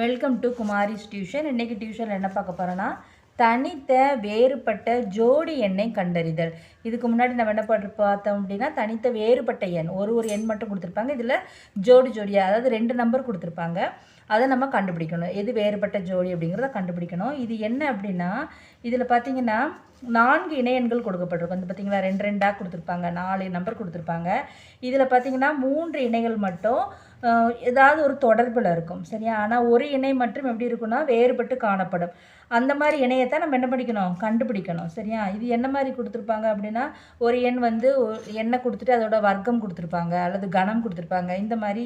Welcome to Kumari's tuition இன்றைக்கி டியூஷனில் என்ன பார்க்க போகிறோன்னா தனித்த வேறுபட்ட ஜோடி எண்ணை கண்டறிதல். இதுக்கு முன்னாடி நம்ம என்ன பண்ண பார்த்தோம் அப்படின்னா தனித்த வேறுபட்ட எண். ஒரு ஒரு எண் மட்டும் கொடுத்துருப்பாங்க. இதில் ஜோடி ஜோடியாக அதாவது ரெண்டு நம்பர் கொடுத்துருப்பாங்க. அதை நம்ம கண்டுபிடிக்கணும். எது வேறுபட்ட ஜோடி அப்படிங்கிறத கண்டுபிடிக்கணும். இது என்ன அப்படின்னா இதில் பார்த்தீங்கன்னா நான்கு இணை கொடுக்கப்பட்டிருக்கும். வந்து பார்த்தீங்களா ரெண்டு ரெண்டாக கொடுத்துருப்பாங்க. நாலு நம்பர் கொடுத்துருப்பாங்க. இதில் பார்த்தீங்கன்னா மூன்று இணைகள் மட்டும் ஏதாவது ஒரு தொடர்பில் இருக்கும் சரியா? ஆனால் ஒரு இணை மட்டும் எப்படி இருக்குன்னா வேறுபட்டு காணப்படும். அந்த மாதிரி இணையத்தை நம்ம என்ன பண்ணிக்கணும்? கண்டுபிடிக்கணும் சரியா? இது என்ன மாதிரி கொடுத்துருப்பாங்க அப்படின்னா ஒரு எண் வந்து எண்ணெய் எண்ணை கொடுத்துட்டு அதோட வர்க்கம் கொடுத்துருப்பாங்க அல்லது கணம் கொடுத்துருப்பாங்க. இந்த மாதிரி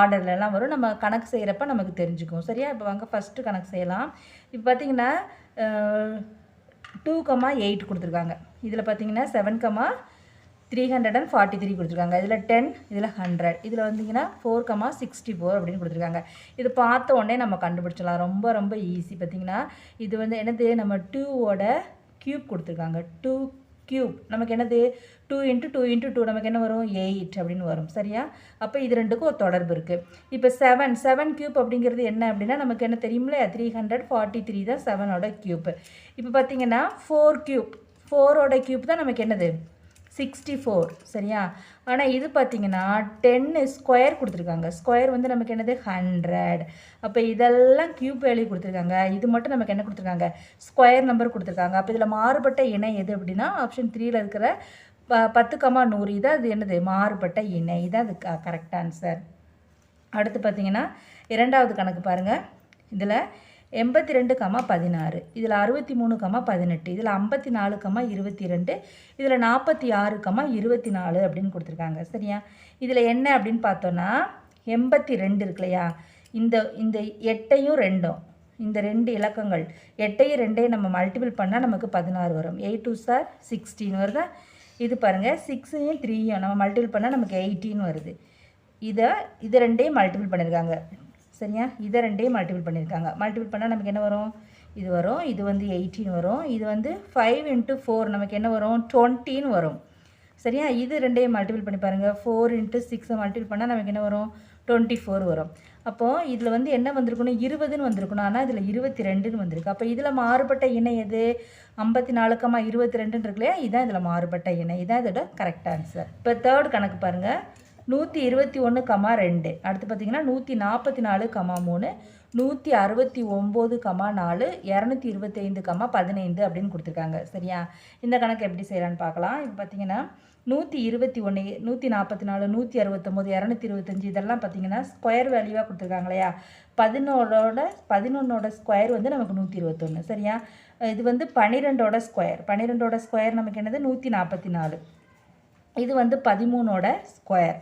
ஆர்டர்லலாம் வரும். நம்ம கணக்கு செய்கிறப்ப நமக்கு தெரிஞ்சுக்கும் சரியா? இப்போ வாங்க ஃபஸ்ட்டு கணக்கு செய்யலாம். இப்போ பார்த்தீங்கன்னா டூ கமா எயிட் கொடுத்துருக்காங்க. இதில் பார்த்தீங்கன்னா seven comma three hundred and forty three கொடுத்துருக்காங்க. இதில் டென் இதில் ஹண்ட்ரட் இதில் வந்தீங்கன்னா ஃபோர் கமா சிக்ஸ்டி ஃபோர் அப்படின்னு கொடுத்துருக்காங்க. இது பார்த்த உடனே நம்ம கண்டுபிடிச்சலாம் ரொம்ப ரொம்ப ஈஸி பார்த்தீங்கன்னா இது வந்து என்னது? நம்ம டூவோட க்யூப் கொடுத்துருக்காங்க. டூ க்யூப் நமக்கு என்னது? Two into two into two நமக்கு என்ன வரும்? எயிட் அப்படின்னு வரும். சரியா? அப்போ இது ரெண்டுக்கும் ஒரு தொடர்பு இருக்குது இப்போ செவன் செவன் க்யூப் அப்படிங்கிறது என்ன அப்படின்னா நமக்கு என்ன தெரியுமில்ல த்ரீ ஹண்ட்ரட் ஃபார்ட்டி த்ரீ தான் செவனோட க்யூப் இப்போ பார்த்தீங்கன்னா ஃபோர் க்யூப் ஃபோரோட க்யூப் தான் நமக்கு என்னது? சிக்ஸ்டி ஃபோர் சரியா? ஆனால் இது பார்த்தீங்கன்னா டென்னு ஸ்கொயர் கொடுத்துருக்காங்க. ஸ்கொயர் வந்து நமக்கு என்னது? ஹண்ட்ரட். அப்போ இதெல்லாம் கியூப் வேல்யூ கொடுத்துருக்காங்க. இது மட்டும் நமக்கு என்ன கொடுத்துருக்காங்க? ஸ்கொயர் நம்பர் கொடுத்துருக்காங்க. அப்போ இதில் மாறுபட்ட இணை எது அப்படின்னா ஆப்ஷன் த்ரீயில் இருக்கிற ப- பத்து கமா நூறு. இதான் அது என்னது? மாறுபட்ட இணை. இதான் அது க கரெக்ட் ஆன்சர் அடுத்து பார்த்தீங்கன்னா இரண்டாவது கணக்கு பாருங்கள் இதில் எண்பத்தி ரெண்டு கமா பதினாறு இதில் அறுபத்தி மூணு கமா பதினெட்டு இதில் ஐம்பத்தி நாலு கமா இருபத்தி ரெண்டு இதில் நாற்பத்தி ஆறு கமா இருபத்தி நாலு அப்படின்னு கொடுத்துருக்காங்க. சரியா? இதில் என்ன அப்படின்னு பார்த்தோன்னா எண்பத்தி ரெண்டு இருக்கு இல்லையா? இந்த இந்த எட்டையும் ரெண்டும் இந்த ரெண்டு இலக்கங்கள் எட்டையும் ரெண்டையும் நம்ம மல்டிபிள் பண்ணால் நமக்கு பதினாறு வரும். எயிட் டூ சார் சிக்ஸ்டீன் வருதா? இது பாருங்கள் சிக்ஸையும் த்ரீயும் நம்ம மல்டிபிள் பண்ணால் நமக்கு எயிட்டீன் வருது. இதை இது ரெண்டையும் மல்டிபிள் பண்ணியிருக்காங்க சரியா? இதை ரெண்டையும் மல்டிபிள் பண்ணியிருக்காங்க. மல்டிபிள் பண்ணால் நமக்கு என்ன வரும்? இது வரும். இது வந்து எயிட்டின் வரும். இது வந்து ஃபைவ் இன்ட்டு ஃபோர் நமக்கு என்ன வரும்? டுவெண்ட்டின்னு வரும். சரியா? இது ரெண்டையும் மல்டிபிள் பண்ணி பாருங்கள் ஃபோர் இன்ட்டு சிக்ஸை மல்டிபிள் பண்ணால் நமக்கு என்ன வரும்? டுவெண்ட்டி ஃபோர் வரும். அப்போது இதில் வந்து என்ன வந்திருக்கணும் இருபதுன்னு வந்திருக்கணும் ஆனால் இதில் இருபத்தி ரெண்டுன்னு வந்திருக்கு. அப்போ இதில் மாறுபட்ட இணை எது? ஐம்பத்தி நாலுக்கமாக இருபத்தி ரெண்டுன்னு இருக்கு இல்லையா? இதுதான் இதில் மாறுபட்ட இணை. இதுதான் இதோட கரெக்ட் ஆன்சர் இப்போ தேர்ட் கணக்கு பாருங்கள் நூற்றி இருபத்தி ஒன்று கமா ரெண்டு. அடுத்து பார்த்தீங்கன்னா நூற்றி நாற்பத்தி நாலு கமா மூணு நூற்றி அறுபத்தி ஒம்பது கமா நாலு இரநூத்தி இருபத்தைந்து கமா பதினைந்து அப்படின்னு கொடுத்துருக்காங்க. சரியா? இந்த கணக்கு எப்படி செய்கிறான்னு பார்க்கலாம். இப்போ பார்த்தீங்கன்னா நூற்றி இருபத்தி ஒன்று நூற்றி நாற்பத்தி நாலு நூற்றி அறுபத்தொம்போது இரநூத்தி இருபத்தஞ்சி இதெல்லாம் பார்த்தீங்கன்னா ஸ்கொயர் வேல்யூவாக கொடுத்துருக்காங்க இல்லையா? பதினோரோட பதினொன்னோட ஸ்கொயர் வந்து நமக்கு நூற்றி இருபத்தொன்று சரியா? இது வந்து பன்னிரெண்டோட ஸ்கொயர் பன்னிரெண்டோட ஸ்கொயர் நமக்கு என்னது? நூற்றி நாற்பத்தி நாலு. இது வந்து பதிமூணோட ஸ்கொயர்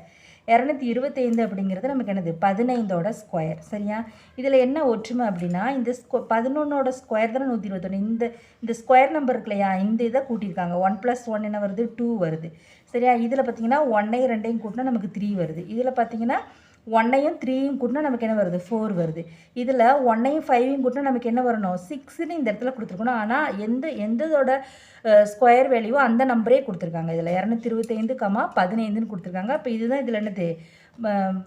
இரநூத்தி இருபத்தைந்து அப்படிங்கிறது நமக்கு என்னது? பதினைந்தோட ஸ்கொயர் சரியா? இதில் என்ன ஒற்றுமை அப்படின்னா இந்த ஸ்கொ பதினொன்னோட ஸ்கொயர் தானே நூற்றி இருபத்தொன்று இந்த இந்த ஸ்கொயர் நம்பர் இருக்கு இல்லையா? இந்த இதை கூட்டியிருக்காங்க. ஒன் ப்ளஸ் ஒன் என்ன வருது? டூ வருது. சரியா? இதில் பார்த்தீங்கன்னா ஒன்னையும் ரெண்டையும் கூட்டினா நமக்கு த்ரீ வருது. இதில் பார்த்தீங்கன்னா ஒன்னையும் த்ரீயும் கூட்டினா நமக்கு என்ன வருது? ஃபோர் வருது. இதில் ஒன்னையும் ஃபைவையும் கூட்டினா நமக்கு என்ன வரணும்? சிக்ஸ்னு இந்த இடத்துல கொடுத்துருக்கணும். ஆனால் எந்த எந்ததோட ஸ்கொயர் வேல்யூவோ அந்த நம்பரே கொடுத்துருக்காங்க. இதில் இரநூத்தி இருபத்தைந்து கமா பதினைந்துன்னு கொடுத்துருக்காங்க. அப்போ இதுதான் இதில் என்னது?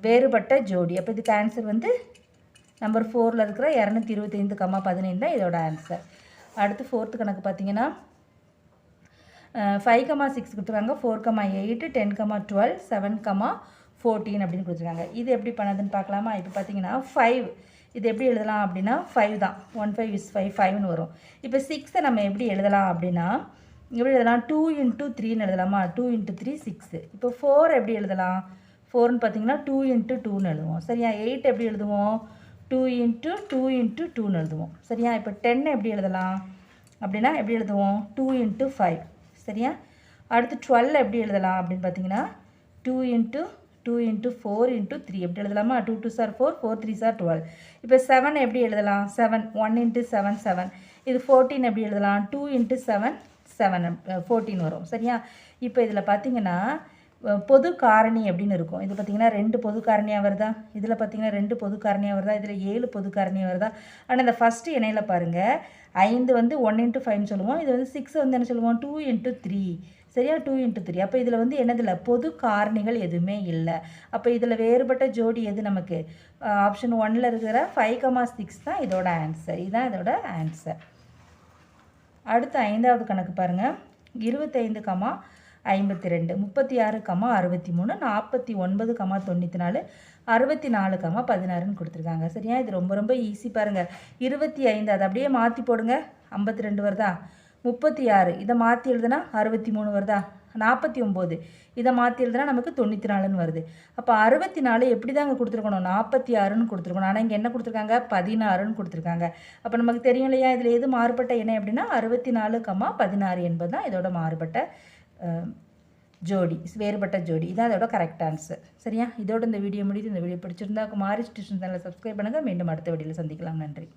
வேறுபட்ட ஜோடி. அப்போ இதுக்கு ஆன்சர் வந்து நம்பர் ஃபோரில் இருக்கிற இரநூத்தி இருபத்தைந்து கமா பதினைந்து தான் இதோட ஆன்சர் அடுத்து ஃபோர்த்து கணக்கு பார்த்தீங்கன்னா ஃபைவ் கமா சிக்ஸ் கொடுத்துருக்காங்க. Four comma eight ten comma twelve seven comma fourteen அப்படின்னு கொடுத்துருக்காங்க. இது எப்படி பண்ணதுன்னு பார்க்கலாமா? இப்போ பார்த்தீங்கன்னா ஃபைவ் இது எப்படி எழுதலாம் அப்படின்னா ஃபைவ் தான். ஒன் ஃபைவ் இஸ் ஃபைவ் ஃபைவ்னு வரும். இப்போ சிக்ஸை நம்ம எப்படி எழுதலாம் அப்படின்னா எப்படி எழுதலாம்? டூ இன்ட்டு த்ரீன்னு எழுதலாமா? டூ இன்ட்டு த்ரீ சிக்ஸு இப்போ ஃபோர் எப்படி எழுதலாம்? ஃபோர்னு பார்த்தீங்கன்னா டூ இன்ட்டு டூன்னு எழுதுவோம். சரியா? எயிட் எப்படி எழுதுவோம்? டூ இன்ட்டு டூ இன்ட்டு டூன்னு எழுதுவோம். சரியா? இப்போ டென் எப்படி எழுதலாம்? அப்படின்னா எப்படி எழுதுவோம்? டூ இன்ட்டு ஃபைவ் சரியா? அடுத்து டுவெல் எப்படி எழுதலாம் அப்படின்னு பார்த்தீங்கன்னா two into two into four into three எப்படி எழுதலாமா? Two two sir four four three sir twelve இப்போ செவன் எப்படி எழுதலாம்? Seven one into seven seven இது ஃபோர்டீன் எப்படி எழுதலாம்? Two into seven seven fourteen வரும். சரியா? இப்போ இதில் பார்த்தீங்கன்னா பொது காரணி அப்படின்னு இருக்கும். இது பார்த்தீங்கன்னா ரெண்டு பொது காரணியாக வருதா? இதில் பார்த்தீங்கன்னா ரெண்டு பொது காரணியாக வருதா? இதில் ஏழு பொது காரணியாக வருதா? ஆனால் இந்த ஃபஸ்ட்டு இணையில் பாருங்கள் ஐந்து வந்து ஒன் இன்ட்டு ஃபைவ்னு சொல்லுவோம். இது வந்து சிக்ஸ் வந்து என்ன சொல்லுவோம்? டூ இன்ட்டு த்ரீ சரியா டூ இன்ட்டு த்ரீ அப்போ இதில் வந்து என்னதில்ல? பொது காரணிகள் எதுவுமே இல்லை. அப்போ இதில் வேறுபட்ட ஜோடி எது நமக்கு? ஆப்ஷன் ஒன்னில் இருக்கிற ஃபைவ் கமா சிக்ஸ் தான் இதோட ஆன்சர் இதுதான் இதோட ஆன்சர் அடுத்த ஐந்தாவது கணக்கு பாருங்கள் இருபத்தைந்து கமா ஐம்பத்தி ரெண்டு முப்பத்தி ஆறு கமா அறுபத்தி மூணு நாற்பத்தி ஒன்பது கமா தொண்ணூற்றி நாலு அறுபத்தி நாலு கமா பதினாறுன்னு கொடுத்துருக்காங்க. சரியா? இது ரொம்ப ரொம்ப ஈஸி பாருங்கள் இருபத்தி ஐந்து அதை அப்படியே மாற்றி போடுங்க. ஐம்பத்தி ரெண்டு வருதா? முப்பத்தி ஆறு. இதை மாற்றி எழுதுனா அறுபத்தி மூணு வருதா? நாற்பத்தி ஒம்பது. இதை மாற்றி எழுதுனா நமக்கு தொண்ணூற்றி நாலுன்னு வருது. அப்போ அறுபத்தி நாலு எப்படி தாங்க கொடுத்துருக்கணும்? நாற்பத்தி ஆறுன்னு கொடுத்துருக்கணும். ஆனால் இங்கே என்ன கொடுத்துருக்காங்க? பதினாறுன்னு கொடுத்துருக்காங்க. அப்போ நமக்கு தெரியும் இல்லையா? இதில் எது மாறுபட்ட எண்ணெய் அப்படின்னா அறுபத்தி நாலு கம்மா பதினாறு என்பது தான் இதோட மாறுபட்ட ஜோடி வேறுபட்ட ஜோடி. இதான் அதோட கரெக்ட் ஆன்சர் சரியா? இதோட இந்த வீடியோ முடியுது. இந்த வீடியோ பிடிச்சிருந்தா குமாரி டியூஷன் சேனலை சப்ஸ்கிரைப் பண்ணுங்கள் மீண்டும் அடுத்த வீடியோவில் சந்திக்கலாம். நன்றி.